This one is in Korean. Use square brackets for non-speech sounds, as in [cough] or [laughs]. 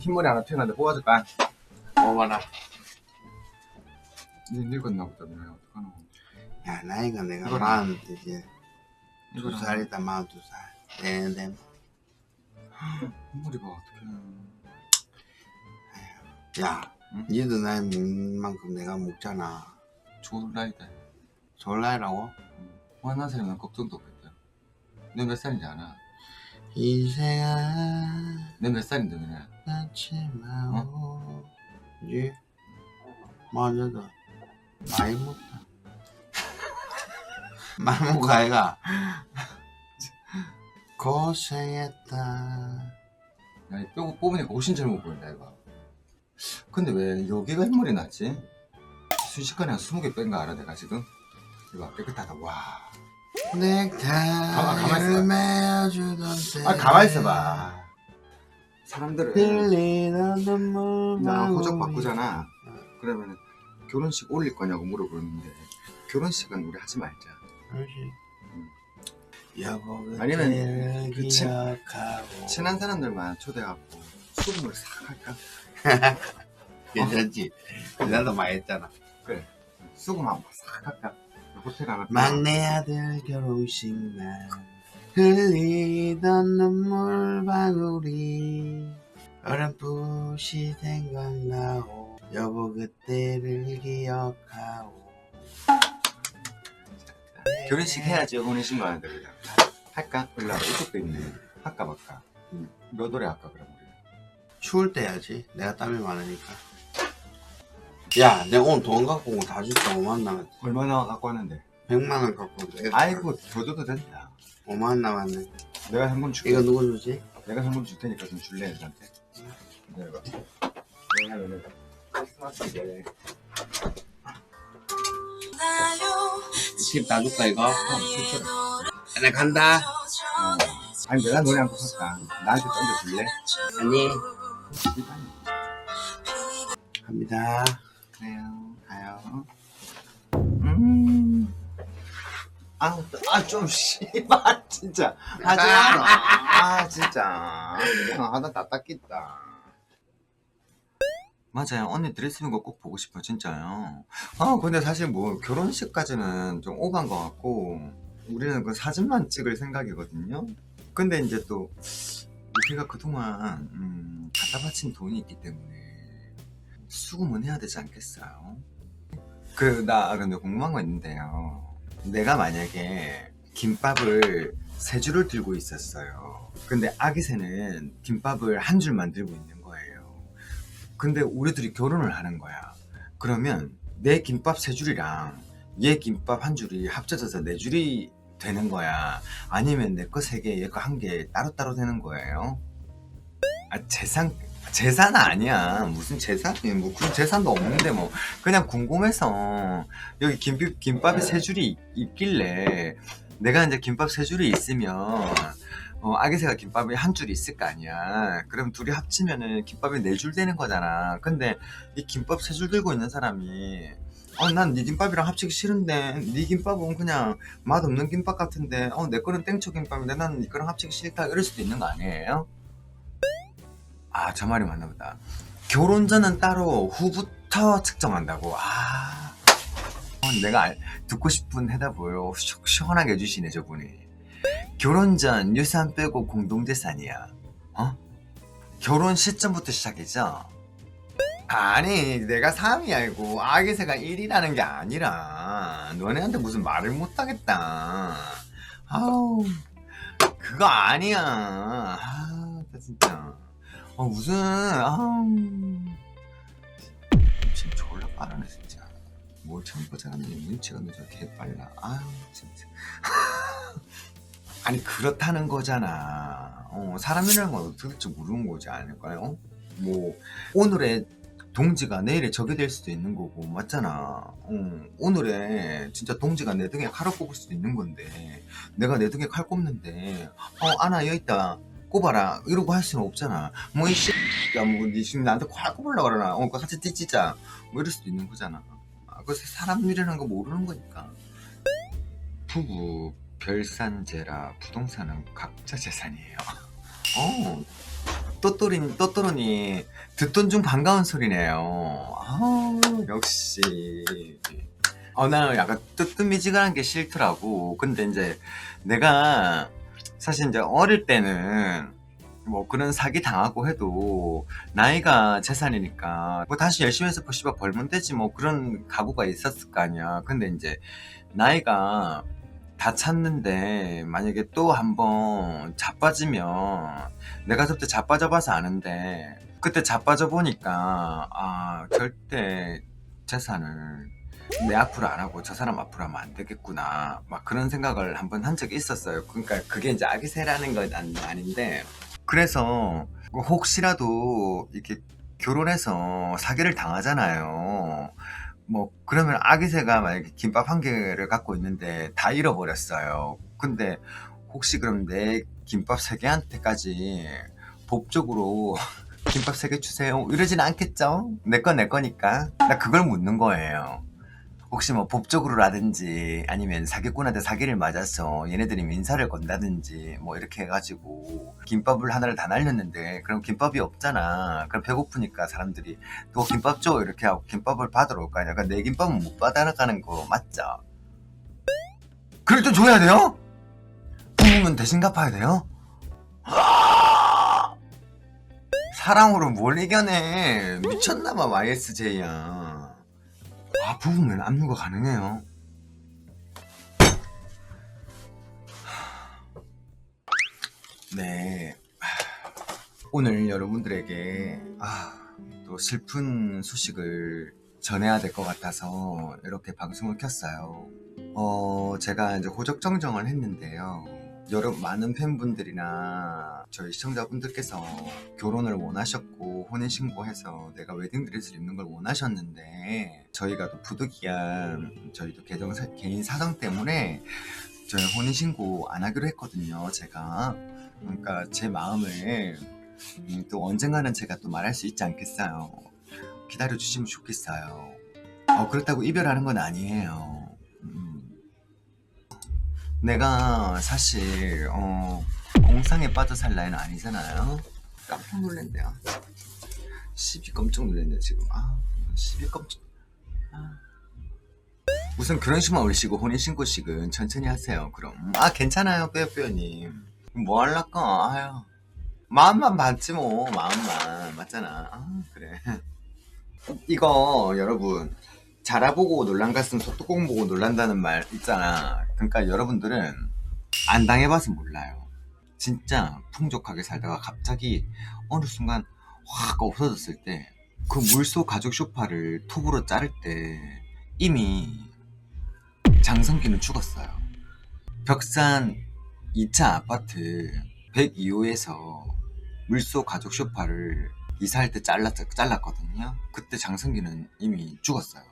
흰머리 하나 튀어나는데 뽑아줄까? 먹어라. 니 늙었나 보다 누나 어떡하노 야, 나이가 내가 마흔 이제 두 이거랑 살이다, 마흔 두 살. 네 네. 흰머리 봐 어떡해 야, 응? 니도 나이 먹는 만큼 내가 먹잖아. 졸라이다 졸라이라고? 화난 살이면 걱정도 없겠다 너 몇 살인지 아나? 인생아, 너몇 살인데 누나? 낳지 마오. 예? 맞아도 많이. 많이 먹어, 아이가. 고생했다. 야, 이뼈 뽑으니까 훨씬 젊어 보인다 이거 근데 왜 여기가 흰머리 났지? 순식간에 한 20개 뺀 거 알아 내가 지금? 이거 깨끗하다 와 넥타이를 때. 아 가만히 있어봐 사람들은 흘리는 눈물 나 호적. 바꾸잖아 그러면 결혼식 올릴 거냐고 물어보는데 결혼식은 우리 하지 말자 그렇지. 여보 아니면 그때를 그 친- 기억하고 친한 사람들만 초대하고 수금을 싹 할까? [laughs] 괜찮지? 나도 많이 했잖아 수금 한번 싹 할까? 막내 아들 결혼식 날 흘리던 눈물 방울이 어렴풋이 생각나오 여보 그때를 기억하고 결혼식 해야지 혼인신고 하는데 그냥 할까? 올라 이쪽도 있네. 할까 말까. 몇 월에 할까 그럼 우리. 추울 때 해야지. 내가 땀이 많으니까 야 내가 오늘 돈 갖고 온 거다 줄게. 5만 남았지 얼마나 갖고 왔는데? 100만 원 갖고 온대 아이고 더 줘도 된다. 5만 남았네 내가 현금 줄게. 이거 누구 주지? 내가 현금 줄 테니까 좀 줄래 애들한테? 내가 왜냐면은 크리스마스인데 팁다 줄까 이거? 어, 진짜로. 나 간다. 어. 아니 내가 노래 한곡 할까? 나한테 던져 줄래? 아니. 일단 갑니다 그래요. 가요. 음. 아좀 씨발 진짜. 하지 마라 아 진짜. 그냥 하다 다 닦겠다. 맞아요. 언니 드레스 입은 거 꼭 보고 싶어요 진짜요. 아 근데 사실 뭐 결혼식까지는 좀 오간 것 같고 우리는 그 사진만 찍을 생각이거든요. 근데 이제 또 우리가 그동안 음, 갖다 바친 돈이 있기 때문에 수금은 해야 되지 않겠어요? 그, 나 근데 궁금한 거 있는데요. 내가 만약에 김밥을 세 줄을 들고 있었어요. 근데 아기 새는 김밥을 한 줄만 들고 있는 거예요. 근데 우리 들이 결혼을 하는 거야. 그러면 내 김밥 세 줄이랑 얘 김밥 한 줄이 합쳐져서 네 줄이 되는 거야. 아니면 내 거 세 개, 얘 거 한 개 따로따로 되는 거예요. 아, 재산, 재산 아니야. 무슨 재산이, 뭐, 그런 재산도 없는데, 뭐. 그냥 궁금해서, 여기 김밥, 김밥이 세 줄이 있- 있길래, 내가 이제 김밥 세 줄이 있으면, 어, 아기새가 김밥이 한 줄이 있을 거 아니야. 그럼 둘이 합치면은 김밥이 네 줄 되는 거잖아. 근데 이 김밥 세 줄 들고 있는 사람이, 어, 난 네 김밥이랑 합치기 싫은데, 네 김밥은 그냥 맛없는 김밥 같은데, 어, 내 거는 땡초 김밥인데 난 이거랑 합치기 싫다. 이럴 수도 있는 거 아니에요? 아, 저 말이 맞나 보다. 결혼 전은 따로 후부터 측정한다고. 아, 어, 내가 알- 듣고 싶은 해답을 시- 시원하게 해주시네, 저분이. 결혼 전 유산 빼고 공동재산이야. 어? 결혼 시점부터 시작이죠? 아니, 내가 3이 아니고 아기새가 1이라는 게 아니라 너네한테 무슨 말을 못하겠다. 아우, 그거 아니야. 아, 나 진짜. 어, 무슨, 아우. 지금 졸라 빠르네, 진짜. 뭘 처음 보자는 눈치가 늦어, 개 빨라. 아유, 진짜. [laughs] 아니, 그렇다는 거잖아. 어, 사람이라는 건 될지 모르는 거지 않을까요? 뭐, 오늘의 동지가 내일에 적이 될 수도 있는 거고, 맞잖아. 어, 오늘의 진짜 동지가 내 등에 칼을 꼽을 수도 있는 건데, 내가 내 등에 칼 꼽는데, 어, 아나, 여기 있다. 꼽아라. 이러고 할 수는 없잖아. 뭐, 이 씨, 야, 뭐, 니 지금 나한테 칼 꼽으려고 그러나? 어, 같이 찢자. 뭐, 이럴 수도 있는 거잖아. 아, 그래서 사람 일이라는 거 모르는 거니까. 부부, 별산제라 부동산은 각자 재산이에요. 어, 또또리니 또또로니 듣던 중 반가운 소리네요. 아 역시. 어 나는 약간 뜨뜻미지근한 게 싫더라고. 근데 이제 내가 사실 이제 어릴 때는 뭐 그런 사기 당하고 해도 나이가 재산이니까 뭐 다시 열심히 해서 뭐 씨발 벌면 되지 뭐 그런 각오가 있었을 거 아니야. 근데 이제 나이가 다 찼는데 만약에 또 한번 자빠지면 내가 그때 자빠져 봐서 아는데 그때 자빠져 보니까 아 절대 재산을 내 앞으로 안 하고 저 사람 앞으로 하면 안 되겠구나. 막 그런 생각을 한번 한 적이 있었어요. 그러니까 그게 이제 아기새라는 건 아닌데 그래서 혹시라도 이렇게 결혼해서 사기를 당하잖아요. 뭐 그러면 아기새가 만약에 김밥 한 개를 갖고 있는데 다 잃어버렸어요. 근데 혹시 그럼 내 김밥 세 개한테까지 법적으로 [laughs] 김밥 세 개 주세요? 이러진 않겠죠? 내 건 내 거니까. 나 그걸 묻는 거예요 혹시 뭐 법적으로라든지 아니면 사기꾼한테 사기를 맞아서 얘네들이 민사를 건다든지 뭐 이렇게 해가지고 김밥을 하나를 다 날렸는데 그럼 김밥이 없잖아 그럼 배고프니까 사람들이 또 김밥 줘 이렇게 하고 김밥을 받으러 올 거 아니야 그러니까 내 김밥은 못 받아가는 거 맞죠? 그럴 땐 줘야 돼요? 부으면 대신 갚아야 돼요? 사랑으로 뭘 이겨내 미쳤나봐 YSJ야 아 부으면 압류가 가능해요. 네. 오늘 여러분들에게 아, 또 슬픈 소식을 전해야 될 것 같아서 이렇게 방송을 켰어요. 어 제가 이제 호적정정을 했는데요 여러 많은 팬분들이나 저희 시청자분들께서 결혼을 원하셨고 혼인신고해서 내가 웨딩드레스를 입는 걸 원하셨는데 저희가 또 부득이한 저희도 계정 사- 개인 사정 때문에 저희 혼인신고 안 하기로 했거든요 제가. 그러니까 제 마음을 음, 또 언젠가는 제가 또 말할 수 있지 않겠어요. 기다려 주시면 좋겠어요. 어, 그렇다고 이별하는 건 아니에요. 음. 내가 사실 어, 공상에 빠져 살 나이는 아니잖아요. 깜짝 놀랐네요. 시비 깜짝 놀랐네 지금. 아, 시비 깜짝. 아. 우선 결혼식만 올리시고 혼인신고식은 천천히 하세요. 그럼 아 괜찮아요 빼빼님. 뭐 할랄까? 아유 마음만 받지 뭐 마음만 맞잖아. 아 그래. [laughs] 이거 여러분 자라보고 놀란 가슴 소뚜껑 보고 놀란다는 말 있잖아. 그러니까 여러분들은 안 당해봐서 몰라요. 진짜 풍족하게 살다가 갑자기 어느 순간 확 없어졌을 때 그 물소 가죽 쇼파를 톱으로 자를 때 이미 장성기는 죽었어요. 벽산 2차 아파트 102호에서 물소 가죽 쇼파를 이사할 때 잘랐, 잘랐거든요. 그때 장성기는 이미 죽었어요.